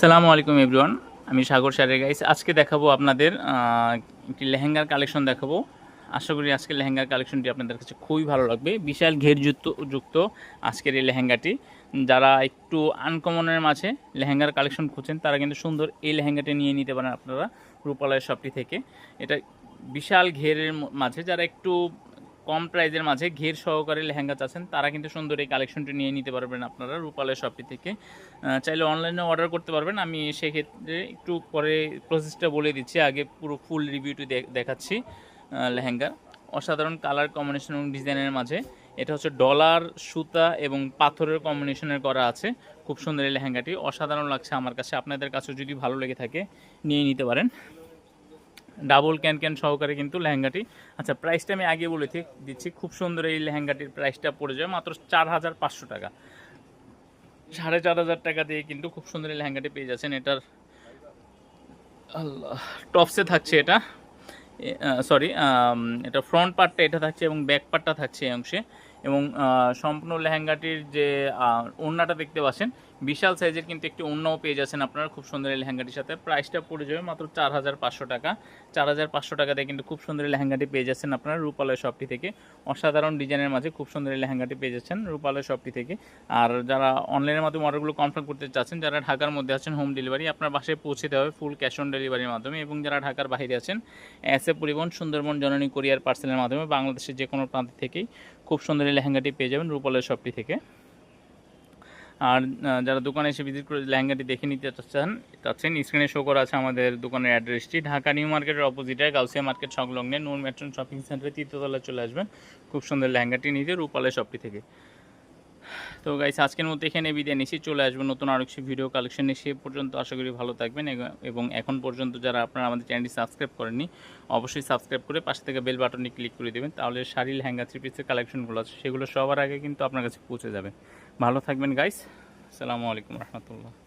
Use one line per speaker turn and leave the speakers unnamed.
সালামু আলাইকুম এভরিওয়ান, আমি সাগর স্যারের গাইস আজকে দেখাবো আপনাদের একটি লেহেঙ্গার কালেকশন দেখাবো। আশা করি আজকের লেহেঙ্গার কালেকশনটি আপনাদের কাছে খুবই ভালো লাগবে। বিশাল ঘেরযুক্ত যুক্ত আজকের এই লেহেঙ্গাটি। যারা একটু আনকমনের মাঝে লেহেঙ্গার কালেকশন খুঁজছেন, তারা কিন্তু সুন্দর এই লেহেঙ্গাটি নিয়ে নিতে পারেন আপনারা রূপালয় শপটি থেকে। এটা বিশাল ঘেরের মাঝে। যারা একটু কম প্রাইজের মাঝে ঘের সহকারে লেহেঙ্গা চাচ্ছেন তারা কিন্তু সুন্দর এই কালেকশনটি নিয়ে নিতে পারবেন আপনারা রূপালয় শপটি থেকে। চাইলে অনলাইনে অর্ডার করতে পারবেন, আমি সেক্ষেত্রে একটু পরে প্রসেসটা বলে দিচ্ছি, আগে পুরো ফুল রিভিউটি দেখাচ্ছি লেহেঙ্গার অসাধারণ কালার কম্বিনেশন এবং ডিজাইনের মাঝে, এটা হচ্ছে ডলার সুতা এবং পাথরের কম্বিনেশনের করা আছে, খুব সুন্দর এই লেহেঙ্গাটি। অসাধারণ লাগছে আমার কাছে, আপনাদের কাছেও যদি ভালো লেগে থাকে, নিয়ে নিতে পারেন। ডাবল ক্যান ক্যান সহকারে কিন্তু লেহেঙ্গাটি। আচ্ছা প্রাইসটা আমি আগে বলে দিচ্ছি, খুব সুন্দর এই লেহেঙ্গাটির প্রাইসটা পড়ে যাবে মাত্র চার হাজার পাঁচশো টাকা। সাড়ে চার হাজার টাকা দিয়ে কিন্তু খুব সুন্দর এই লেহেঙ্গাটি পেয়ে যাচ্ছেন। এটার টপসে থাকছে এটা। সরি এটা ফ্রন্ট পার্টটা এটা থাকছে এবং ব্যাক পার্টটা থাকছে এই অংশে। এবং সম্পূর্ণ লেহেঙ্গাটির যে ওড়নাটা দেখতে পাচ্ছেন, বিশাল সাইজের কিন্তু একটি ওড়নাও পেয়ে যাচ্ছেন আপনারা। খুব সুন্দর এই লেহেঙ্গাটির সাথে। প্রাইসটা পড়ে যাবে মাত্র চার হাজার পাঁচশো টাকা। চার হাজার পাঁচশো টাকা দিয়ে কিন্তু খুব সুন্দর লেহেঙ্গাটি পেয়ে যাচ্ছেন আপনারা রূপালয় শপটি থেকে। অসাধারণ ডিজাইনের মাঝে খুব সুন্দর এই লেহেঙ্গাটি পেয়ে যাচ্ছেন রূপালয় শপটি থেকে। আর যারা অনলাইনের মাধ্যমে অর্ডারগুলো কনফার্ম করতে চাচ্ছেন, যারা ঢাকার মধ্যে আছেন, হোম ডেলিভারি, আপনার বাসায় পৌঁছে দেওয়া হবে ফুল ক্যাশ অন ডেলিভারির মাধ্যমে। এবং যারা ঢাকার বাইরে আছেন, এস এ পরিবহন, সুন্দরবন, জননী কোরিয়ার পার্সেলের মাধ্যমে বাংলাদেশের যে কোনো প্রান্ত থেকেই খুব সুন্দর লেহেঙ্গাটি পেয়ে যাবেন রূপালয় শপটি থেকে। আর যারা দোকানে এসে ভিজিট করে লেহেঙ্গাটি দেখে নিতে চান চাচ্ছেন স্ক্রিনে শো করা আছে আমাদের দোকানের অ্যাড্রেসটি ঢাকা নিউ মার্কেটের অপোজিটে গাউসিয়া মার্কেট সংলগ্নে নূর মেট্রন শপিং সেন্টারে তৃতীয়তলায় চলে আসবেন। খুব সুন্দর লেহেঙ্গাটি নিজে রূপালয় শপটি থেকে। তো গাইস আজকের মতো এখানে বিদায় নিচ্ছি। চলে আসব নতুন আরও কিছু ভিডিও কালেকশন সে পর্যন্ত আশা করি ভালো থাকবেন এবং এখন পর্যন্ত যারা আপনারা আমাদের চ্যানেলটি সাবস্ক্রাইব করেননি, অবশ্যই সাবস্ক্রাইব করে পাশে থেকে বেল বাটনে ক্লিক করে দেবেন। তাহলে শাড়ি লেহেঙ্গা থ্রি পিসের কালেকশনগুলো আছে, সেগুলো সবার আগে কিন্তু আপনার কাছে পৌঁছে যাবে। ভালো থাকবেন গাইস আসসালামু আলাইকুম রহমতুল্লাহ।